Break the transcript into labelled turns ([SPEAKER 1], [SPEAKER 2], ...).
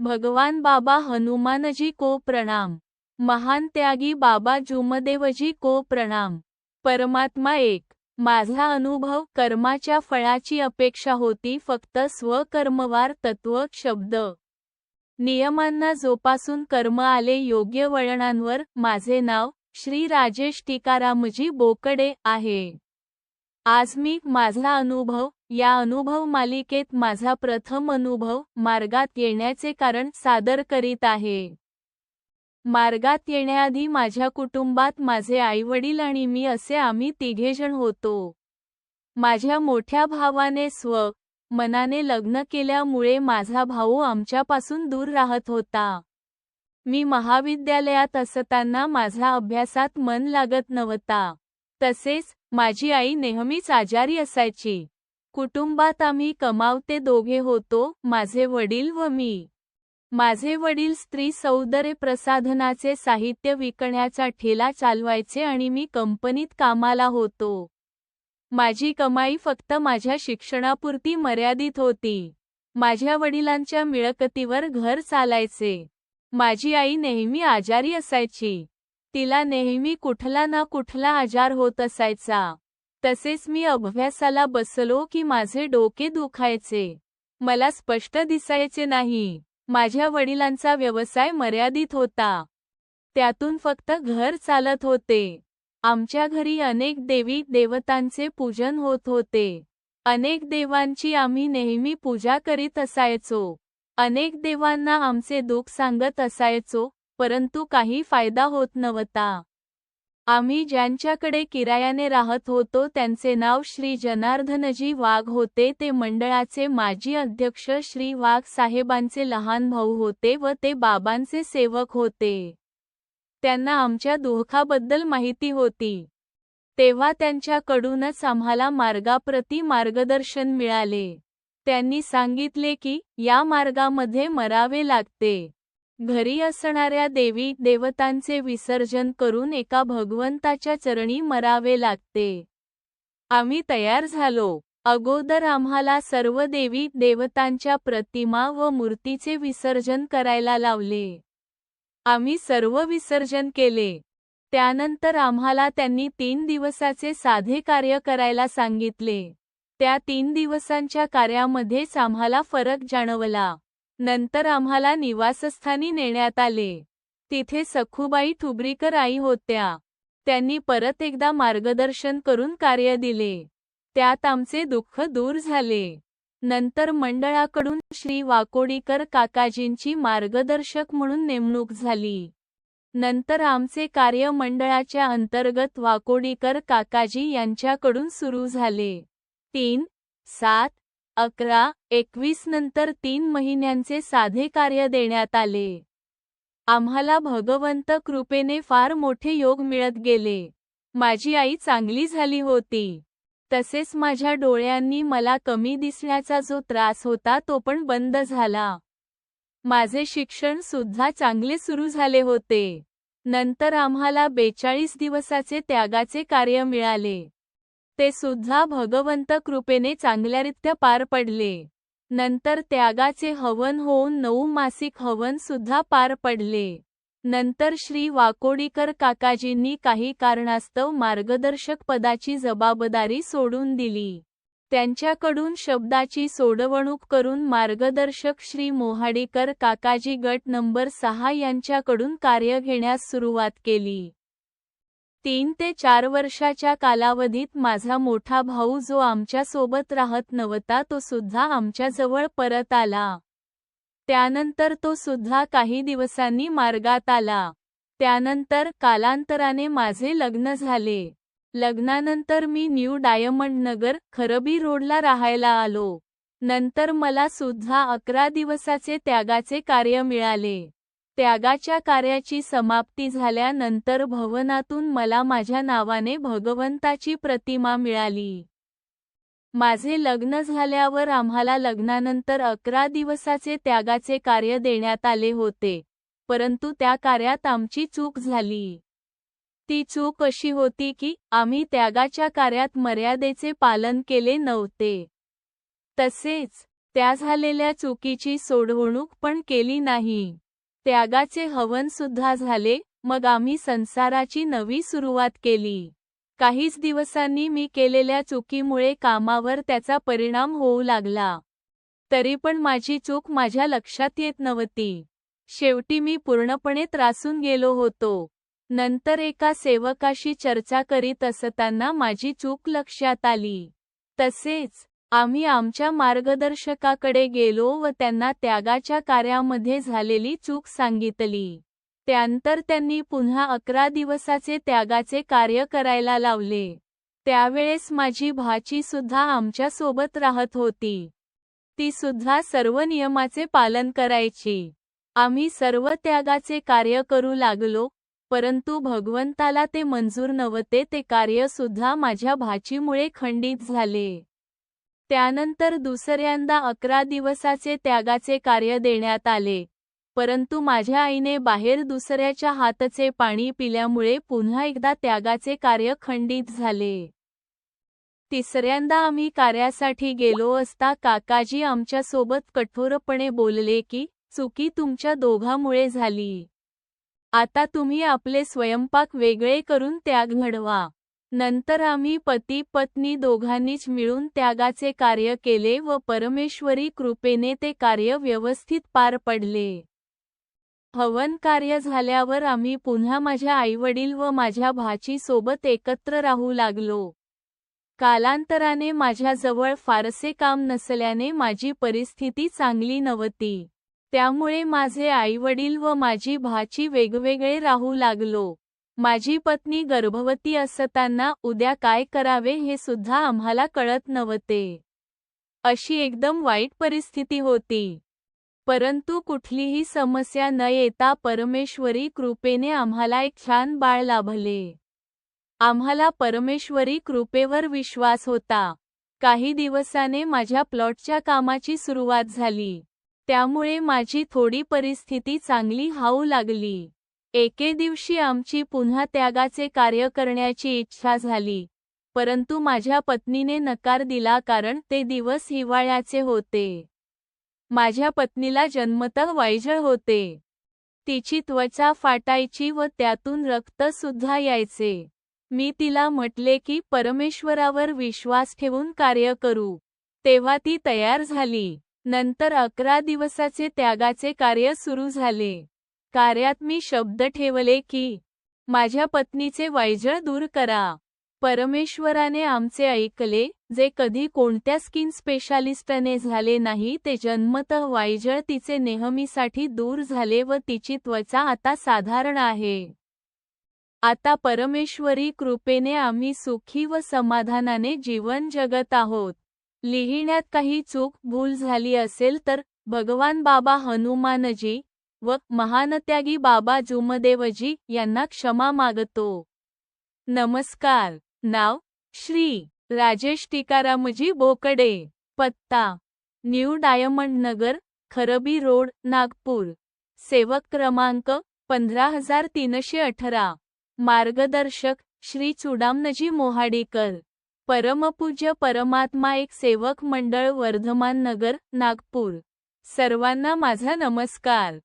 [SPEAKER 1] भगवान बाबा हनुमानजी को प्रणाम. महान त्यागी बाबा जुमदेवजी को प्रणाम. परमात्मा एक. माझा अनुभव कर्माच्या फळाची अपेक्षा होती फक्त स्वकर्मवार तत्व शब्द. नियमांना जोपासून कर्म आले योग्य वळणांवर माझे नाव श्री राजेश टीकारामजी बोकडे आहे. आज मी माझा अनुभव या अनुभव मालिकेत माझा प्रथम अनुभव मार्गात येण्याचे कारण सादर करीत आहे. मार्गात येण्याआधी माझ्या कुटुंबात माझे आईवडील आणि मी असे आम्ही तिघेजण होतो. माझ्या मोठ्या भावाने स्व मनाने लग्न केल्यामुळे माझा भाऊ आमच्यापासून दूर राहत होता. मी महाविद्यालयात असताना माझा अभ्यासात मन लागत नव्हता. तसेच माझी आई नेहमीच आजारी असायची. कुटुंबात आम्ही कमावते दोघे होतो माझे वडील व मी. माझे वडील स्त्री सौंदर्य प्रसाधनाचे साहित्य विकण्याचा ठेला चालवायचे आणि मी कंपनीत कामाला होतो. माझी कमाई फक्त माझ्या शिक्षणापुरती मर्यादित होती. माझ्या वडिलांच्या मिळकतीवर घर चालायचे. माझी आई नेहमी आजारी असायची. तिला नेहमी कुठला ना कुठला आजार होत असायचा. तसेच मी अभ्यासाला बसलो की माझे डोके दुखायचे. मला स्पष्ट दिसायचे नाही. माझ्या वडिलांचा व्यवसाय मर्यादित होता. त्यातून फक्त घर चालत होते. आमच्या घरी अनेक देवी देवतांचे पूजन होत होते. अनेक देवांची आम्ही नेहमी पूजा करीत असायचो. अनेक देवांना आमचे दुःख सांगत असायचो. परंतु काही फायदा होत नव्हता. आम्ही ज्यांच्याकडे किरायाने राहत होतो त्यांचे नाव श्री जनार्दनजी वाघ होते ते मंडळाचे माजी अध्यक्ष श्री वाघ साहेबांचे लहान भाऊ होते व ते बाबांचे सेवक होते. त्यांना आमच्या दुःखाबद्दल माहिती होती. तेव्हा त्यांच्याकडूनच आम्हाला मार्गाप्रती मार्गदर्शन मिळाले. त्यांनी सांगितले की या मार्गामध्ये मरावे लागते. घरी असणाऱ्या देवी देवतांचे विसर्जन करून एका भगवंताच्या चरणी मरावे लागते. आम्ही तयार झालो. अगोदर आम्हाला सर्व देवी देवतांच्या प्रतिमा व मूर्तीचे विसर्जन करायला लावले. आम्ही सर्व विसर्जन केले. त्यानंतर आम्हाला त्यांनी तीन दिवसाचे साधे कार्य करायला सांगितले. त्या तीन दिवसांच्या कार्यामध्येच आम्हाला फरक जाणवला. नंतर आम्हाला निवासस्थानी नेण्यात आले. तिथे सखूबाई ठुबरीकर आई होत्या. त्यांनी परत एकदा मार्गदर्शन करून कार्य दिले. त्यात आमचे दुःख दूर झाले. नंतर मंडळाकडून श्री वाकोडीकर काकाजींची मार्गदर्शक म्हणून नेमणूक झाली. नंतर आमचे कार्य मंडळाच्या अंतर्गत वाकोडीकर काकाजी यांच्याकडून सुरू झाले. तीन सात अकरा एकवीस नंतर तीन महिन्यांचे साधे कार्य देण्यात आले. आम्हाला भगवंत कृपेने फार मोठे योग मिळत गेले. माझी आई चांगली झाली होती. तसेच माझ्या डोळ्यांनी मला कमी दिसण्याचा जो त्रास होता तो पण बंद झाला. माझे शिक्षण सुद्धा चांगले सुरू झाले होते. नंतर आम्हाला बेचाळीस दिवसाचे त्यागाचे कार्य मिळाले. ते सुद्धा भगवंत कृपेने चांगल्यारित्या पार पडले. नंतर त्यागाचे हवन होऊन नऊ मासिक हवन सुद्धा पार पडले. नंतर श्री वाकोडीकर काकाजींनी काही कारणास्तव मार्गदर्शक पदाची जबाबदारी सोडून दिली. त्यांच्याकडून शब्दाची सोडवणूक करून मार्गदर्शक श्री मोहाडीकर काकाजी गट नंबर सहा यांच्याकडून कार्य घेण्यास सुरुवात केली. तीन ते चार वर्षाच्या कालावधीत माझा मोठा भाऊ जो आमच्यासोबत राहत नव्हता तो सुद्धा आमच्याजवळ परत आला. त्यानंतर तो सुद्धा काही दिवसांनी मार्गात आला. त्यानंतर कालांतराने माझे लग्न झाले. लग्नानंतर मी न्यू डायमंड नगर खरबी रोडला राहायला आलो. नंतर मला सुद्धा अकरा दिवसाचे त्यागाचे कार्य मिळाले. त्यागाच्या कार्याची समाप्ती झाल्यानंतर भवनातून मला माझ्या नावाने भगवंताची प्रतिमा मिळाली. माझे लग्न झाल्यावर आम्हाला लग्नानंतर अकरा दिवसाचे त्यागाचे कार्य देण्यात आले होते परंतु त्या कार्यात आमची चूक झाली. ती चूक अशी होती की आम्ही त्यागाच्या कार्यात मर्यादेचे पालन केले नव्हते. तसेच त्या झालेल्या चुकीची सोडवणूक पण केली नाही. त्यागाचे हवन सुद्धा झाले मग आम्ही संसाराची नवी सुरुवात केली. काहीच दिवसांनी मी केलेल्या चुकीमुळे कामावर त्याचा परिणाम होऊ लागला. तरी पण माझी चूक माझ्या लक्षात येत नव्हती. शेवटी मी पूर्णपणे त्रासून गेलो होतो. नंतर एका सेवकाशी चर्चा करीत असताना माझी चूक लक्षात आली. तसेच आम्ही आमच्या मार्गदर्शकाकडे गेलो व त्यांना त्यागाच्या कार्यामध्ये झालेली चूक सांगितली. त्यानंतर त्यांनी पुन्हा अकरा दिवसाचे त्यागाचे कार्य करायला लावले. त्यावेळेस माझी भाची सुद्धा आमच्यासोबत राहत होती. ती सुद्धा सर्व नियमाचे पालन करायची. आम्ही सर्व त्यागाचे कार्य करू लागलो परंतु भगवंताला ते मंजूर नव्हते ते कार्य सुद्धा माझ्या भाचीमुळे खंडित झाले. त्यानंतर दुसऱ्यांदा अकरा दिवसाचे त्यागाचे कार्य देण्यात आले. परंतु माझ्या आईने बाहेर दुसऱ्याच्या हातचे पाणी पिल्यामुळे पुन्हा एकदा त्यागाचे कार्य खंडित झाले. तिसऱ्यांदा आम्ही कार्यासाठी गेलो असता काकाजी आमच्यासोबत कठोरपणे बोलले की चुकी तुमच्या दोघांमुळे झाली. आता तुम्ही आपले स्वयंपाक वेगळे करून त्याग घडवा. नंतर आम्ही पती पत्नी दोघांनीच मिळून त्यागाचे कार्य केले व परमेश्वरी कृपेने ते कार्य व्यवस्थित पार पडले. हवन कार्य झाल्यावर आम्ही पुन्हा माझ्या आईवडील व माझ्या भाची सोबत एकत्र राहू लागलो. कालांतराने माझ्याजवळ फारसे काम नसल्याने माझी परिस्थिती चांगली नव्हती. त्यामुळे माझे आईवडील व माझी भाची वेगवेगळे राहू लागलो. माझी पत्नी गर्भवती असताना उद्या काय करावे हे सुद्धा आम्हाला कळत नव्हते. अशी एकदम वाईट परिस्थिती होती. परंतु कुठलीही समस्या न येता परमेश्वरी कृपेने आम्हाला एक छान बाळ लाभले. आम्हाला परमेश्वरी कृपेवर विश्वास होता. काही दिवसाने माझ्या प्लॉटच्या कामाची सुरुवात झाली. त्यामुळे माझी थोडी परिस्थिती चांगली हाऊ लागली. एके दिवशी आमची पुन्हा त्यागाचे कार्य करण्याची इच्छा झाली. परंतु माझ्या पत्नीने नकार दिला कारण ते दिवस हिवाळ्याचे होते. माझ्या पत्नीला जन्मतः वायझळ होते. तिची त्वचा फाटायची व त्यातून रक्त सुद्धा यायचे. मी तिला म्हटले की परमेश्वरावर विश्वास ठेवून कार्य करू. तेव्हा ती तयार झाली. नंतर अकरा दिवसाचे त्यागाचे कार्य सुरू झाले. कार्यात मी शब्द ठेवले की माझ्या पत्नीचे वायजळ दूर करा. परमेश्वराने आमचे ऐकले जे कधी कोणत्या स्किन स्पेशालिस्टने झाले नाही ते जन्मतः वायजळ तिचे नेहमीसाठी दूर झाले व तिची त्वचा आता साधारण आहे. आता परमेश्वरी कृपेने आम्ही सुखी व समाधानाने जीवन जगत आहोत. लिहिण्यात काही चूक भूल झाली असेल तर भगवान बाबा हनुमानजी व महानत्यागी बाबा जुमदेवजी यांना क्षमा मागतो. नमस्कार. नाव श्री राजेश टिकारामजी बोकडे. पत्ता. New diamond Nagar Kharbi road Nagpur. सेवक क्रमांक पंधरा हजार तीनशे अठरा. मार्गदर्शक श्री चुडामनजी मोहाडीकर. परमपूज्य परमात्मा एक सेवक मंडळ वर्धमान नगर नागपूर. सर्वांना माझा नमस्कार.